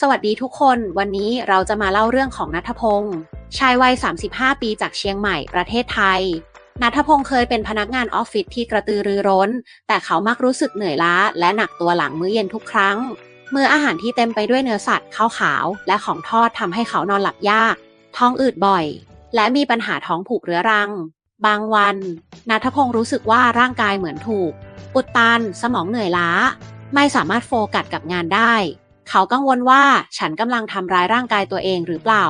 สวัสดีทุกคน วันนี้เราจะมาเล่าเรื่องของนัทพงศ์ชายวัย 35 ปีจากเชียงใหม่ ประเทศไทย นัทพงศ์เคยเป็นพนักงานออฟฟิศที่กระตือรือร้น แต่เขามักรู้สึกเหนื่อยล้า และหนักตัวหลังมื้อเย็นทุกครั้งเมื่ออาหารที่เต็มไปด้วยเนื้อสัตว์ข้าวขาว และของทอดทำให้เขานอนหลับยาก ท้องอืดบ่อย และมีปัญหาท้องผูกเรื้อรัง บางวันนัทพงศ์รู้สึกว่าร่างกายเหมือนถูก อุดตัน สมองเหนื่อยล้า ไม่สามารถโฟกัสกับงานได้ เขากังวลว่าฉันกำลังทำร้ายร่างกายตัวเองหรือเปล่า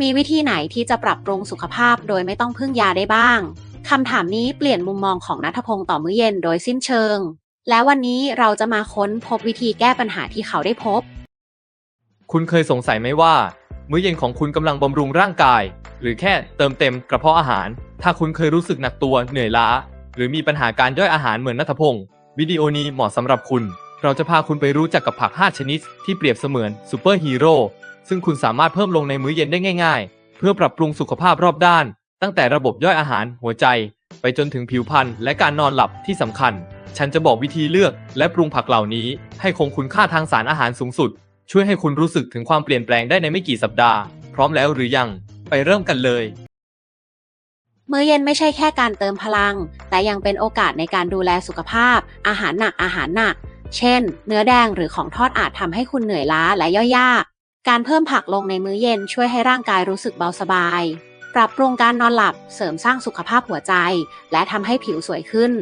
มีวิธีไหนที่จะปรับปรุงสุขภาพโดยไม่ต้องพึ่งยาได้บ้าง คำถามนี้เปลี่ยนมุมมองของนัทพงศ์ต่อมื้อเย็นโดยสิ้นเชิง และวันนี้เราจะมาค้นพบวิธีแก้ปัญหาที่เขาได้พบ คุณเคยสงสัยไหมว่า มื้อเย็นของคุณกำลังบำรุงร่างกาย หรือแค่เติมเต็มกระเพาะอาหาร ถ้าคุณเคยรู้สึกหนักตัวเหนื่อยล้า หรือมีปัญหาการย่อยอาหารเหมือนนัทพงศ์วิดีโอนี้เหมาะสำหรับคุณ เราจะพาคุณไปรู้จักกับผัก 5 ชนิด ที่เปรียบเสมือนซูเปอร์ฮีโร่ซึ่งคุณสามารถเพิ่มลงในมื้อเย็นได้ง่าย ๆ เพื่อปรับปรุงสุขภาพรอบด้าน ตั้งแต่ระบบย่อยอาหารหัวใจ ไปจนถึงผิวพรรณและการนอนหลับที่สำคัญ ฉันจะบอกวิธีเลือกและปรุงผักเหล่านี้ ให้คงคุณค่าทางสารอาหารสูงสุด ช่วยให้คุณรู้สึกถึงความเปลี่ยนแปลงได้ในไม่กี่สัปดาห์ พร้อมแล้วหรือยัง ไปเริ่มกันเลยมื้อเย็นไม่ใช่แค่การเติมพลัง แต่ยังเป็นโอกาสในการดูแลสุขภาพ อาหารหนักอาหารหนัก เช่น เนื้อแดงหรือของทอดอาจทำให้คุณเหนื่อยล้าและย่อยยาก การเพิ่มผักลงในมื้อเย็นช่วยให้ร่างกายรู้สึกเบาสบาย ปรับปรุงการนอนหลับเสริมสร้างสุขภาพหัวใจ และทำให้ผิวสวยขึ้น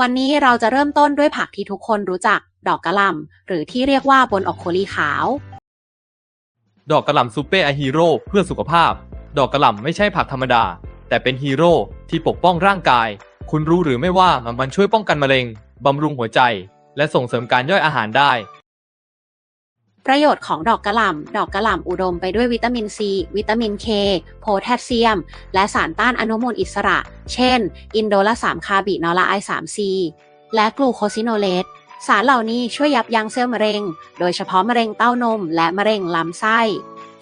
วันนี้เราจะเริ่มต้นด้วยผักที่ทุกคนรู้จัก ดอกกระหล่ำหรือที่เรียกว่าบนออกโคลีขาว ดอกกระหล่ำซูเปอร์ฮีโร่เพื่อสุขภาพ ดอกกระหล่ำไม่ใช่ผักธรรมดา แต่เป็นฮีโร่ที่ปกป้องร่างกาย คุณรู้หรือไม่ว่ามันช่วยป้องกันมะเร็งบำรุงหัวใจ และส่งเสริมการย่อยอาหารได้ ประโยชน์ของดอกกระหล่ำ ดอกกระหล่ำอุดมไปด้วยวิตามินซี วิตามินเค โพแทสเซียม และสารต้านอนุมูลอิสระ เช่น อินโดล3คาร์บินอลาไอ3ซีและกลูโคซิโนเลตสารเหล่านี้ช่วยยับยั้งเซลล์มะเร็ง โดยเฉพาะมะเร็งเต้านม และมะเร็งลำไส้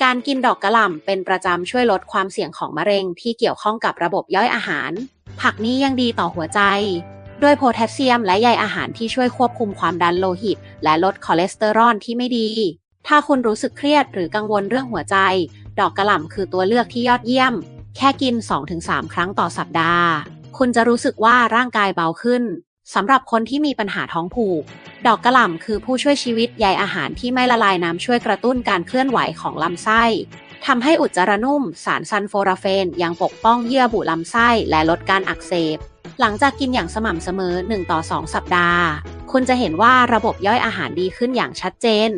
การกินดอกกระหล่ำเป็นประจำช่วยลดความเสี่ยงของมะเร็งที่เกี่ยวข้องกับระบบย่อยอาหาร ผักนี้ยังดีต่อหัวใจ ด้วยโพแทสเซียมและใยอาหารที่ช่วยควบคุมความดันโลหิต และลดคอเลสเตอรอลที่ไม่ดี ถ้าคุณรู้สึกเครียดหรือกังวลเรื่องหัวใจ ดอกกระหล่ำคือตัวเลือกที่ยอดเยี่ยม แค่กิน 2-3 ครั้งต่อสัปดาห์ คุณจะรู้สึกว่าร่างกายเบาขึ้นสำหรับคนที่มีปัญหาท้องผูก ดอกกระหล่ำคือผู้ช่วยชีวิตใยอาหารที่ไม่ละลายน้ำช่วยกระตุ้นการเคลื่อนไหวของลำไส้ทำให้อุจจาระนุ่ม สารซันโฟราเฟน ยังปกป้องเยื่อบุลำไส้และลดการอักเสบ หลังจากกินอย่างสม่ำเสมอ 1 ต่อ 2 สัปดาห์ คุณจะเห็นว่าระบบย่อยอาหารดีขึ้นอย่างชัดเจน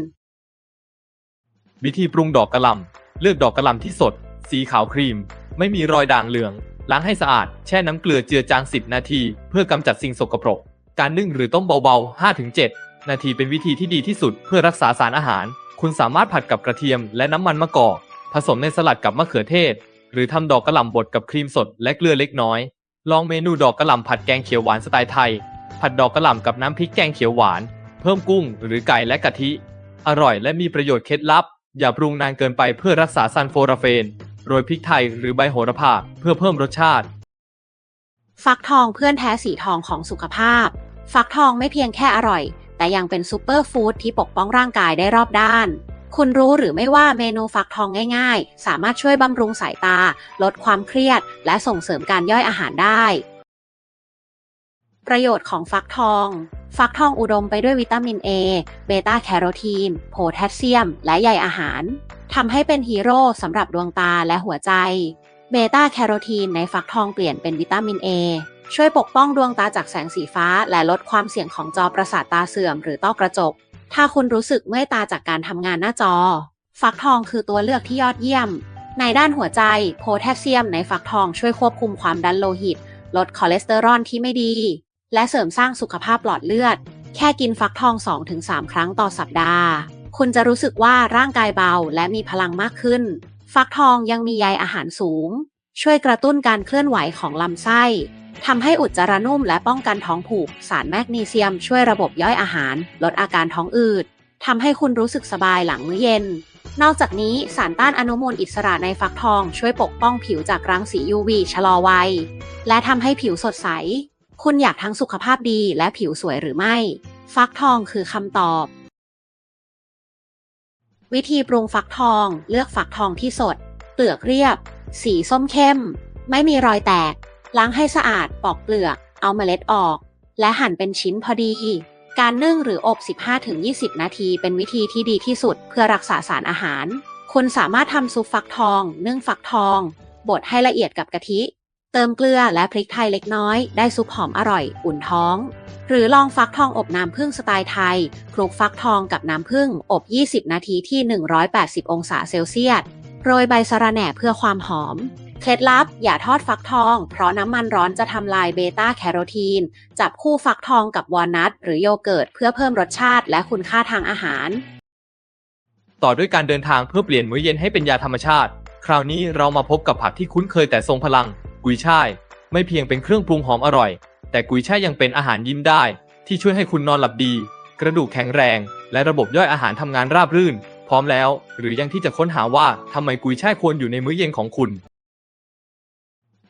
วิธีปรุงดอกกระหล่ำเลือกดอกกระหล่ำที่สด สีขาวครีม ไม่มีรอยด่างเหลือง ล้างให้สะอาด แช่น้ำเกลือเจือจาง 10 นาที เพื่อกำจัดสิ่งสกปรก การนึ่งหรือต้มเบาๆ 5-7 นาทีเป็นวิธีที่ดีที่สุดเพื่อรักษาสารอาหาร คุณสามารถผัดกับกระเทียมและน้ำมันมะกอกผสมในสลัดกับมะเขือเทศ หรือทำดอกกระหล่ำบดกับครีมสดและเกลือเล็กน้อย ลองเมนูดอกกระหล่ำผัดแกงเขียวหวานสไตล์ไทย ผัดดอกกระหล่ำกับน้ำพริกแกงเขียวหวาน เพิ่มกุ้งหรือไก่และกะทิ อร่อยและมีประโยชน์เคล็ดลับ อย่าปรุงนานเกินไปเพื่อรักษาซันโฟราเฟน โรยพริกไทยหรือใบโหระพาเพื่อเพิ่มรสชาติ ฟักทองเพื่อนแท้สีทองของสุขภาพ ฟักทองไม่เพียงแค่อร่อย แต่ยังเป็นซูเปอร์ฟู้ดที่ปกป้องร่างกายได้รอบด้าน คุณรู้หรือไม่ว่าเมนูฟักทองง่ายๆ สามารถช่วยบำรุงสายตา ลดความเครียด และส่งเสริมการย่อยอาหารได้ ประโยชน์ของฟักทอง ฟักทองอุดมไปด้วยวิตามิน A เบต้าแคโรทีน โพแทสเซียม และใยอาหาร ทำให้เป็นฮีโร่สำหรับดวงตาและหัวใจ เบต้าแคโรทีนในฟักทองเปลี่ยนเป็นวิตามิน A ช่วยปกป้องดวงตาจากแสงสีฟ้า และลดความเสี่ยงของจอประสาทตาเสื่อมหรือต้อกระจก ถ้าคุณรู้สึกเมื่อยตาจากการทำงานหน้าจอ ฟักทองคือตัวเลือกที่ยอดเยี่ยม ในด้านหัวใจโพแทสเซียมในฟักทองช่วยควบคุมความดันโลหิต ลดคอเลสเตอรอลที่ไม่ดี และเสริมสร้างสุขภาพหลอดเลือด แค่กินฟักทอง 2-3 ครั้งต่อสัปดาห์ คุณจะรู้สึกว่าร่างกายเบาและมีพลังมากขึ้น ฟักทองยังมีใยอาหารสูง ช่วยกระตุ้นการเคลื่อนไหวของลำไส้ทำให้อุจจาระนุ่มและป้องกันท้องผูก สารแมกนีเซียมช่วยระบบย่อยอาหาร ลดอาการท้องอืดทำให้คุณรู้สึกสบายหลังมื้อเย็น นอกจากนี้สารต้านอนุมูลอิสระในฟักทองช่วยปกป้องผิวจากรังสี UV ชะลอวัย และทำให้ผิวสดใส คุณอยากทั้งสุขภาพดีและผิวสวยหรือไม่ ฟักทองคือคำตอบ วิธีปรุงฟักทอง เลือกฟักทองที่สด เปลือกเรียบ สีส้มเข้ม ไม่มีรอยแตก ล้างให้สะอาดปอกเปลือก เอาเมล็ดออก และหั่นเป็นชิ้นพอดี การนึ่งหรืออบ 15-20 นาทีเป็นวิธีที่ดีที่สุดเพื่อรักษาสารอาหาร คุณสามารถทำซุปฟักทอง นึ่งฟักทอง บดให้ละเอียดกับกะทิ เติมเกลือและพริกไทยเล็กน้อย ได้ซุปหอมอร่อย อุ่นท้อง หรือลองฟักทองอบน้ำผึ้งสไตล์ไทย คลุกฟักทองกับน้ำผึ้งอบ 20 นาทีที่ 180 องศาเซลเซียส โรยใบสะระแหน่เพื่อความหอม เคล็ดลับอย่าทอดฟักทอง เพราะน้ำมันร้อนจะทำลายเบต้าแคโรทีน จับคู่ฟักทองกับวอลนัทหรือโยเกิร์ตเพื่อเพิ่มรสชาติและคุณค่าทางอาหาร ต่อด้วยการเดินทางเพื่อเปลี่ยนมื้อเย็นให้เป็นยาธรรมชาติ คราวนี้เรามาพบกับผักที่คุ้นเคยแต่ทรงพลัง กุยช่าย ไม่เพียงเป็นเครื่องปรุงหอมอร่อย แต่กุยช่ายยังเป็นอาหารยิ้มได้ ที่ช่วยให้คุณนอนหลับดี กระดูกแข็งแรง และระบบย่อยอาหารทำงานราบรื่น พร้อมแล้ว หรือยังที่จะค้นหาว่าทำไมกุยช่ายควรอยู่ในมื้อเย็นของคุณ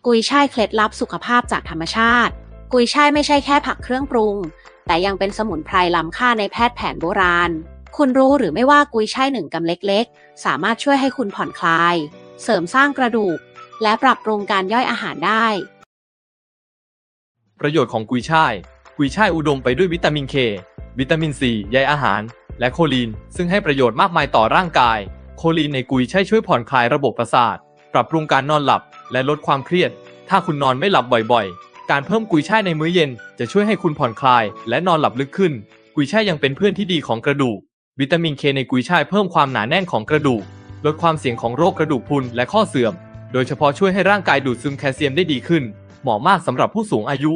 กุยช่ายเคล็ดลับสุขภาพจากธรรมชาติ กุยช่ายไม่ใช่แค่ผักเครื่องปรุง แต่ยังเป็นสมุนไพรล้ำค่าในแพทย์แผนโบราณ คุณรู้หรือไม่ว่ากุยช่ายหนึ่งกำเล็กๆ สามารถช่วยให้คุณผ่อนคลาย เสริมสร้างกระดูก และปรับปรุงการย่อยอาหารได้ ประโยชน์ของกุยช่าย กุยช่ายอุดมไปด้วยวิตามินเค วิตามินซีใยอาหาร และโคลีน ซึ่งให้ประโยชน์มากมายต่อร่างกาย โคลีนในกุยช่ายช่วยผ่อนคลายระบบประสาท ปรับปรุงการนอนหลับ และลดความเครียด ถ้าคุณนอนไม่หลับบ่อยๆ การเพิ่มกุยช่ายในมื้อเย็น จะช่วยให้คุณผ่อนคลาย และนอนหลับลึกขึ้น กุยช่ายยังเป็นเพื่อนที่ดีของกระดูก วิตามินเคในกุยช่ายเพิ่มความหนาแน่นของกระดูก ลดความเสี่ยงของโรคกระดูกพรุนและข้อเสื่อม โดยเฉพาะช่วยให้ร่างกายดูดซึมแคลเซียมได้ดีขึ้น เหมาะมากสำหรับผู้สูงอายุ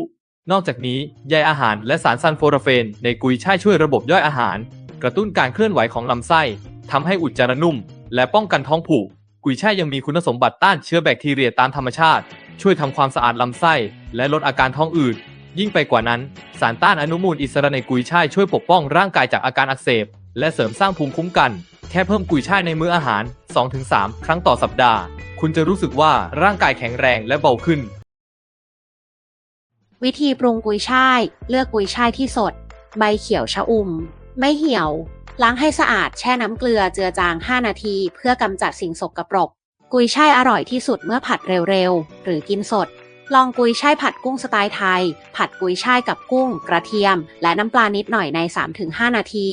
นอกจากนี้ใยอาหารและสารซัลโฟราเฟน ในกุยช่ายช่วยระบบย่อยอาหาร กระตุ้นการเคลื่อนไหวของลำไส้ทำให้อุจจาระนุ่ม และป้องกันท้องผูก กุยช่ายยังมีคุณสมบัติต้านเชื้อแบคทีเรียตามธรรมชาติ ช่วยทำความสะอาดลำไส้ และลดอาการท้องอืดยิ่งไปกว่านั้น สารต้านอนุมูลอิสระในกุยช่ายช่วยปกป้องร่างกายจากอาการอักเสบ และเสริมสร้างภูมิคุ้มกัน แค่เพิ่มกุยช่ายในมื้ออาหาร 2-3 ครั้งต่อสัปดาห์ คุณจะรู้สึกว่าร่างกายแข็งแรงและเบาขึ้น วิธีปรุงกุยช่าย เลือกกุยช่ายที่สด ใบเขียวชะอุ่ม ไม่เหี่ยว ล้างให้สะอาดแช่น้ำเกลือเจือจาง 5 นาที เพื่อกำจัดสิ่งสกปรก กุยช่ายอร่อยที่สุดเมื่อผัดเร็วๆ หรือกินสด ลองกุยช่ายผัดกุ้งสไตล์ไทย ผัดกุยช่ายกับกุ้ง กระเทียม และน้ำปลานิดหน่อยใน 3-5 นาที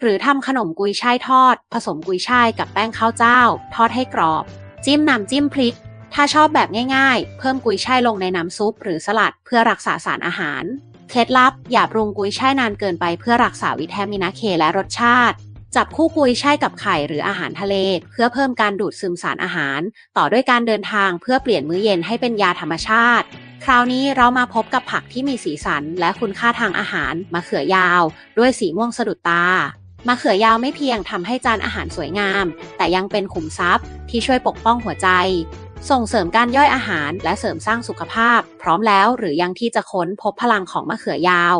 หรือทำขนมกุยช่ายทอด ผสมกุยช่ายกับแป้งข้าวเจ้า ทอดให้กรอบ จิ้มน้ำจิ้มพริก ถ้าชอบแบบง่ายๆ เพิ่มกุยช่ายลงในน้ำซุปหรือสลัดเพื่อรักษาสารอาหาร เคล็ดลับ อย่าปรุงกุยช่ายนานเกินไปเพื่อรักษาวิตามินเคและรสชาติ จับคู่กุยช่ายกับไข่หรืออาหารทะเล เพื่อเพิ่มการดูดซึมสารอาหาร ต่อด้วยการเดินทางเพื่อเปลี่ยนมื้อเย็นให้เป็นยาธรรมชาติ คราวนี้เรามาพบกับผักที่มีสีสัน และคุณค่าทางอาหารมะเขือยาว ด้วยสีม่วงสะดุดตามะเขือยาวไม่เพียงทำให้จานอาหารสวยงาม แต่ยังเป็นขุมทรัพย์ที่ช่วยปกป้องหัวใจ ส่งเสริมการย่อยอาหารและเสริมสร้างสุขภาพ พร้อมแล้วหรือยังที่จะค้นพบพลังของมะเขือยาว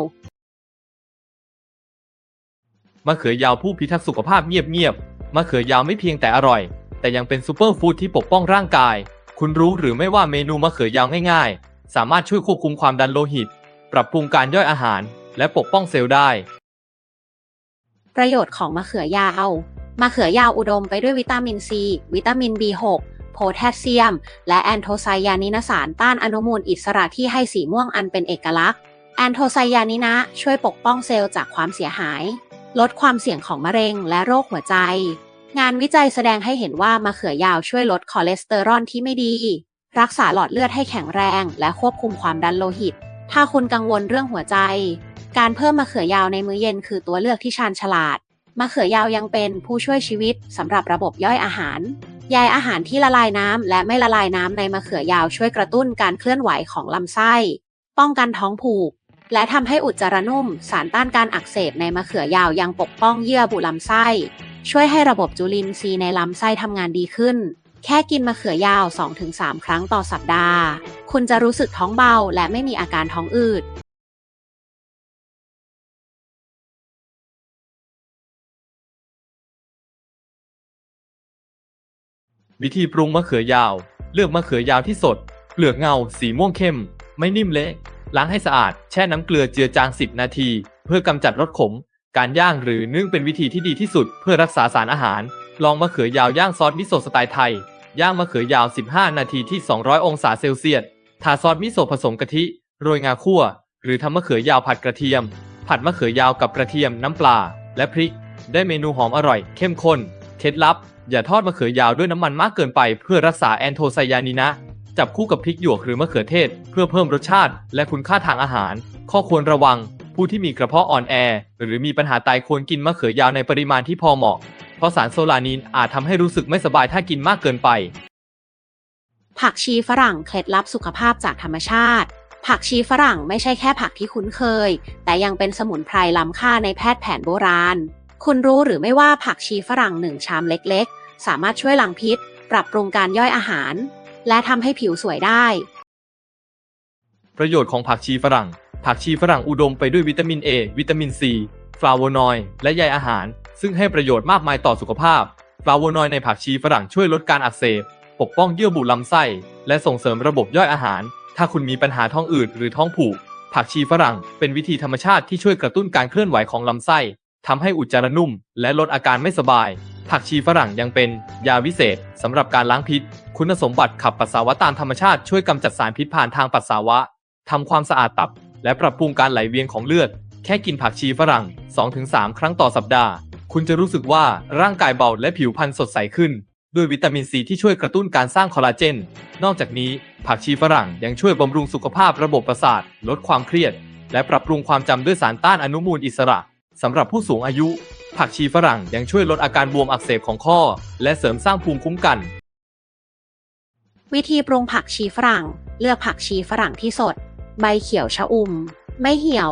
มะเขือยาวผู้พิทักษ์สุขภาพเงียบๆ มะเขือยาวไม่เพียงแต่อร่อย แต่ยังเป็นซูเปอร์ฟู้ดที่ปกป้องร่างกาย คุณรู้หรือไม่ว่าเมนูมะเขือยาวง่ายๆ สามารถช่วยควบคุมความดันโลหิต ปรับปรุงการย่อยอาหาร และปกป้องเซลล์ได้ ประโยชน์ของมะเขือยาวมะเขือยาวอุดมไปด้วยวิตามินซี วิตามิน B6 โพแทสเซียม และแอนโทไซยานินสารต้านอนุมูลอิสระที่ให้สีม่วงอันเป็นเอกลักษณ์ แอนโทไซยานินะช่วยปกป้องเซลล์จากความเสียหาย ลดความเสี่ยงของมะเร็งและโรคหัวใจ งานวิจัยแสดงให้เห็นว่ามะเขือยาวช่วยลดคอเลสเตอรอลที่ไม่ดี รักษาหลอดเลือดให้แข็งแรง และควบคุมความดันโลหิต ถ้าคุณกังวลเรื่องหัวใจ การเพิ่มมะเขือยาวในมื้อเย็นคือตัวเลือกที่ชาญฉลาดมะเขือยาวยังเป็นผู้ช่วยชีวิตสำหรับระบบย่อยอาหาร ใยอาหารที่ละลายน้ำและไม่ละลายน้ำในมะเขือยาวช่วยกระตุ้นการเคลื่อนไหวของลำไส้ ป้องกันท้องผูก และทำให้อุจจาระนุ่ม สารต้านการอักเสบในมะเขือยาวยังปกป้องเยื่อบุลำไส้ ช่วยให้ระบบจุลินทรีย์ในลำไส้ทำงานดีขึ้น แค่กินมะเขือยาว 2-3 ครั้งต่อสัปดาห์ คุณจะรู้สึกท้องเบาและไม่มีอาการท้องอืด วิธีปรุงมะเขือยาว เลือกมะเขือยาวที่สด เปลือกเงา สีม่วงเข้ม ไม่นิ่มเละ ล้างให้สะอาด แช่น้ำเกลือเจือจาง 10 นาที เพื่อกำจัดรสขม การย่างหรือนึ่งเป็นวิธีที่ดีที่สุด เพื่อรักษาสารอาหาร ลองมะเขือยาวย่างซอสมิโซะสไตล์ไทย ย่างมะเขือยาว 15 นาทีที่ 200 องศาเซลเซียส ทาซอสมิโซะผสมกะทิ โรยงาคั่ว หรือทำมะเขือยาวผัดกระเทียม ผัดมะเขือยาวกับกระเทียม น้ำปลา และพริก ได้เมนูหอมอร่อย เข้มข้น เคล็ดลับ อย่าทอดมะเขือยาวด้วยน้ำมันมากเกินไปเพื่อรักษาแอนโทไซยานีนะ จับคู่กับพริกหยวกหรือมะเขือเทศ เพื่อเพิ่มรสชาติ และคุณค่าทางอาหาร ข้อควรระวัง ผู้ที่มีกระเพาะอ่อนแอ หรือมีปัญหาไตควรกินมะเขือยาวในปริมาณที่พอเหมาะ เพราะสารโซลานินอาจทำให้รู้สึกไม่สบายถ้ากินมากเกินไป ผักชีฝรั่งเคล็ดลับสุขภาพจากธรรมชาติผักชีฝรั่งไม่ใช่แค่ผักที่คุ้นเคย แต่ยังเป็นสมุนไพรล้ำค่าในแพทย์แผนโบราณ คุณรู้หรือไม่ว่าผักชีฝรั่งหนึ่งชามเล็กๆ สามารถช่วยล้างพิษ ปรับปรุงการย่อยอาหาร และทำให้ผิวสวยได้ ประโยชน์ของผักชีฝรั่ง ผักชีฝรั่งอุดมไปด้วยวิตามิน A วิตามิน C ฟลาโวนอยด์และใยอาหาร ซึ่งให้ประโยชน์มากมายต่อสุขภาพ ฟลาโวนอยด์ในผักชีฝรั่งช่วยลดการอักเสบ ปกป้องเยื่อบุลำไส้ และส่งเสริมระบบย่อยอาหาร ถ้าคุณมีปัญหาท้องอืดหรือท้องผูก ผักชีฝรั่งเป็นวิธีธรรมชาติที่ช่วยกระตุ้นการเคลื่อนไหวของลำไส้ ทำให้อุจจาระนุ่ม และลดอาการไม่สบาย ผักชีฝรั่งยังเป็น ยาวิเศษสำหรับการล้างพิษ คุณสมบัติขับปัสสาวะตามธรรมชาติช่วยกำจัดสารพิษผ่านทางปัสสาวะทำความสะอาดตับ และปรับปรุงการไหลเวียนของเลือด แค่กินผักชีฝรั่ง 2-3 ครั้งต่อสัปดาห์ คุณจะรู้สึกว่าร่างกายเบาและผิวพรรณสดใสขึ้น ด้วยวิตามินซีที่ช่วยกระตุ้นการสร้างคอลลาเจน นอกจากนี้ผักชีฝรั่งยังช่วยบำรุงสุขภาพระบบประสาท ลดความเครียด และปรับปรุงความจำด้วยสารต้านอนุมูลอิสระ สำหรับผู้สูงอายุ ผักชีฝรั่งยังช่วยลดอาการบวมอักเสบของข้อ และเสริมสร้างภูมิคุ้มกัน วิธีปรุงผักชีฝรั่ง เลือกผักชีฝรั่งที่สด ใบเขียวชะอุ่ม ไม่เหี่ยว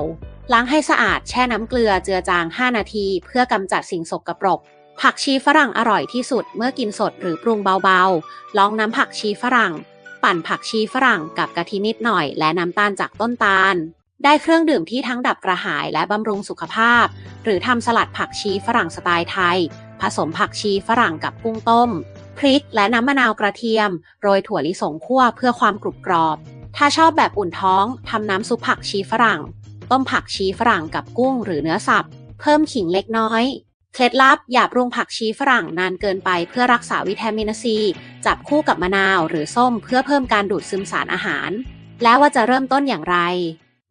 ล้างให้สะอาดแช่น้ำเกลือเจือจาง 5 นาที เพื่อกำจัดสิ่งสกปรก ผักชีฝรั่งอร่อยที่สุดเมื่อกินสดหรือปรุงเบาๆ ลองน้ำผักชีฝรั่ง ปั่นผักชีฝรั่งกับกะทินิดหน่อย และน้ำตาลจากต้นตาล ได้เครื่องดื่มที่ทั้งดับกระหายและบำรุงสุขภาพ หรือทำสลัดผักชีฝรั่งสไตล์ไทย ผสมผักชีฝรั่งกับกุ้งต้ม พริกและน้ำมะนาวกระเทียม โรยถั่วลิสงคั่วเพื่อความกรุบกรอบ ถ้าชอบแบบอุ่นท้องทำน้ำซุปผักชีฝรั่ง ต้มผักชีฝรั่งกับกุ้งหรือเนื้อสับ เพิ่มขิงเล็กน้อย เคล็ดลับอย่าปรุงผักชีฝรั่งนานเกินไปเพื่อรักษาวิตามินซี จับคู่กับมะนาวหรือส้มเพื่อเพิ่มการดูดซึมสารอาหาร แล้วว่าจะเริ่มต้นอย่างไร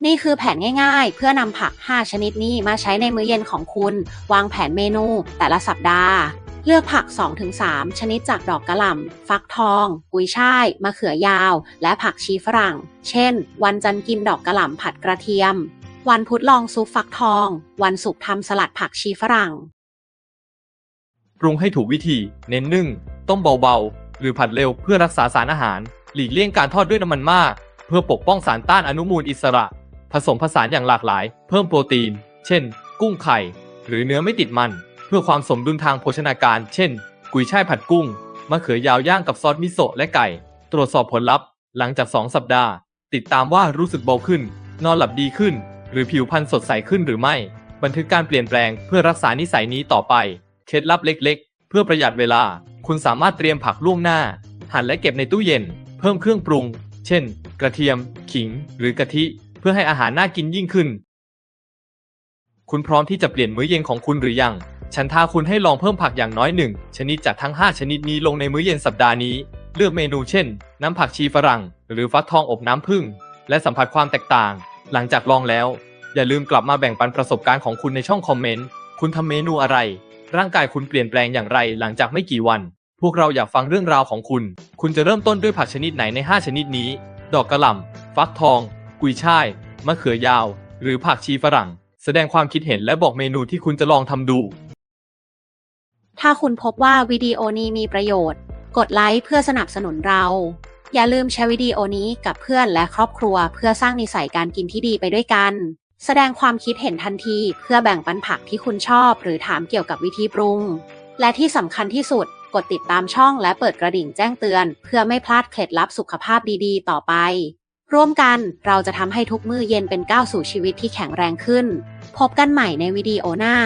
นี่คือแผนง่ายๆ เพื่อนำผัก 5 ชนิดนี้มาใช้ในมื้อเย็นของคุณ วางแผนเมนูแต่ละสัปดาห์ เลือกผัก 2-3 ชนิดจากดอกกระหล่ำ ฟักทอง กุยช่าย มะเขือยาว และผักชีฝรั่ง เช่น วันจันทร์กินดอกกระหล่ำผัดกระเทียม วันพุธลองซุปฟักทอง วันศุกร์ทำสลัดผักชีฝรั่ง ปรุงให้ถูกวิธี เน้นนึ่ง ต้มเบาๆ หรือผัดเร็วเพื่อรักษาสารอาหาร หลีกเลี่ยงการทอดด้วยน้ำมันมาก เพื่อปกป้องสารต้านอนุมูลอิสระ ผสมผสานอย่างหลากหลาย เพิ่มโปรตีน เช่น กุ้งไข่ หรือเนื้อไม่ติดมัน เพื่อความสมดุลทางโภชนาการ เช่น กุยช่ายผัดกุ้งมะเขือยาวย่างกับซอสมิโซะและไก่ ตรวจสอบผลลัพธ์ หลังจาก 2 สัปดาห์ ติดตามว่ารู้สึกเบาขึ้น นอนหลับดีขึ้น หรือผิวพรรณสดใสขึ้นหรือไม่ บันทึกการเปลี่ยนแปลงเพื่อรักษานิสัยนี้ต่อไป เคล็ดลับเล็ก ๆ เพื่อประหยัดเวลา คุณสามารถเตรียมผักล่วงหน้า หั่นและเก็บในตู้เย็น เพิ่มเครื่องปรุง เช่น กระเทียม ขิง หรือกะทิ เพื่อให้อาหารน่ากินยิ่งขึ้น คุณพร้อมที่จะเปลี่ยนมื้อเย็นของคุณหรือยัง ฉันท้าคุณให้ลองเพิ่มผักอย่างน้อยหนึ่งชนิดจากทั้ง 5 ชนิดนี้ลงในมื้อเย็นสัปดาห์นี้ เลือกเมนูเช่น น้ำผักชีฝรั่ง หรือฟักทองอบน้ำผึ้ง และสัมผัสความแตกต่าง หลังจากลองแล้ว อย่าลืมกลับมาแบ่งปันประสบการณ์ของคุณในช่องคอมเมนต์ คุณทำเมนูอะไร ร่างกายคุณเปลี่ยนแปลงอย่างไรหลังจากไม่กี่วัน พวกเราอยากฟังเรื่องราวของคุณ คุณจะเริ่มต้นด้วยผักชนิดไหนใน 5 ชนิดนี้ ดอกกระหล่ำ ฟักทอง กุยช่าย มะเขือยาว หรือผักชีฝรั่ง แสดงความคิดเห็นและบอกเมนูที่คุณจะลองทำดู ถ้าคุณพบว่าวิดีโอนี้มีประโยชน์ กดไลค์เพื่อสนับสนุนเรา อย่าลืมแชร์วิดีโอนี้กับเพื่อนและครอบครัว เพื่อสร้างนิสัยการกินที่ดีไปด้วยกัน แสดงความคิดเห็นทันทีเพื่อแบ่งปันผักที่คุณชอบ หรือถามเกี่ยวกับวิธีปรุง และที่สำคัญที่สุดกดติดตามช่องและเปิดกระดิ่งแจ้งเตือน เพื่อไม่พลาดเคล็ดลับสุขภาพดีๆ ต่อไป ร่วมกันเราจะทำให้ทุกมื้อเย็นเป็นก้าวสู่ชีวิตที่แข็งแรงขึ้น พบกันใหม่ในวิดีโอหน้า